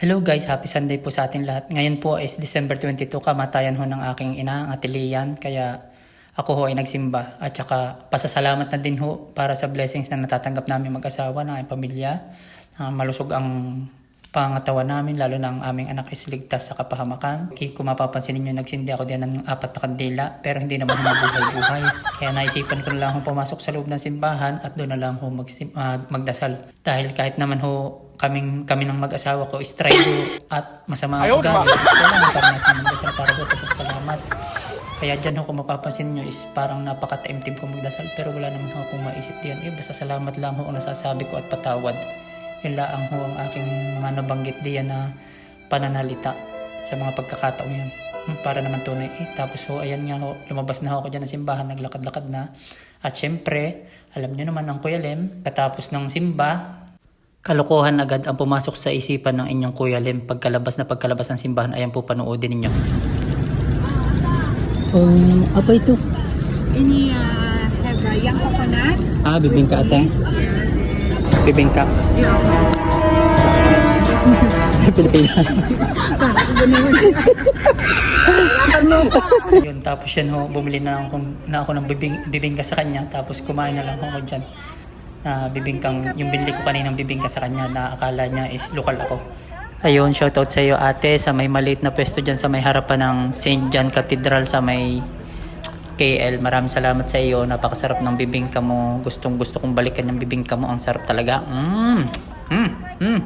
Hello guys, happy Sunday po sa ating lahat. Ngayon po is December 22, kamatayan ho ng aking ina, ang Ate Lian. Kaya ako ho ay nagsimba. At saka pasasalamat na din ho para sa blessings na natatanggap namin mag-asawa ng aming pamilya. Ah, malusog ang pangatawan namin, lalo na ang aming anak is ligtas sa kapahamakan. Okay, kung mapapansin ninyo, nagsindi ako din ng apat na kandila, pero hindi naman mabuhay-buhay. Kaya naisipan ko na lang ho pumasok sa loob ng simbahan at doon na lang ho magsim- ah, magdasal. Dahil kahit naman ho kaming, kami ng mag-asawa ko is traido at masama ang ugali. Gusto lang para natin magdasal para sa pasasalamat. Kaya dyan kung mapapansin nyo is parang napaka-taimtim ko magdasal pero wala naman ho akong maisip diyan. Eh, basta salamat lang ho ang nasasabi ko at patawad. Lang ho ang aking mga nabanggit diyan na pananalita sa mga pagkakataon yan. Hmm, Para naman tunay. Eh, tapos ho, ayan nga ho, lumabas na ho ako dyan ng simbahan, naglakad-lakad na. At syempre, alam nyo naman ang Kuya Lem, katapos ng simba, Kalokohan agad ang pumasok sa isipan ng inyong Kuya Lem pagkalabas na pagkalabas ng simbahan. Ayan po panoodin ninyo. Um, apa itu? Ini uh, have uh, young coconut. Ah, bibingka ate. Bibingka. Pilipinas. Yun, tapos yan ho, bumili na ako, na ako ng bibing, bibingka sa kanya. Tapos kumain na lang ako dyan. Na bibingkang, yung binili ko kaninang bibingka sa kanya na akala niya is lokal ako. Ayun, shoutout sa iyo ate sa may maliit na pwesto dyan sa may harapan ng St. John Cathedral sa may KL. Maraming salamat sa iyo. Napakasarap ng bibingka mo. Gustong gusto kong balikan yung bibingka mo. Ang sarap talaga. Mm. Mm. Mm.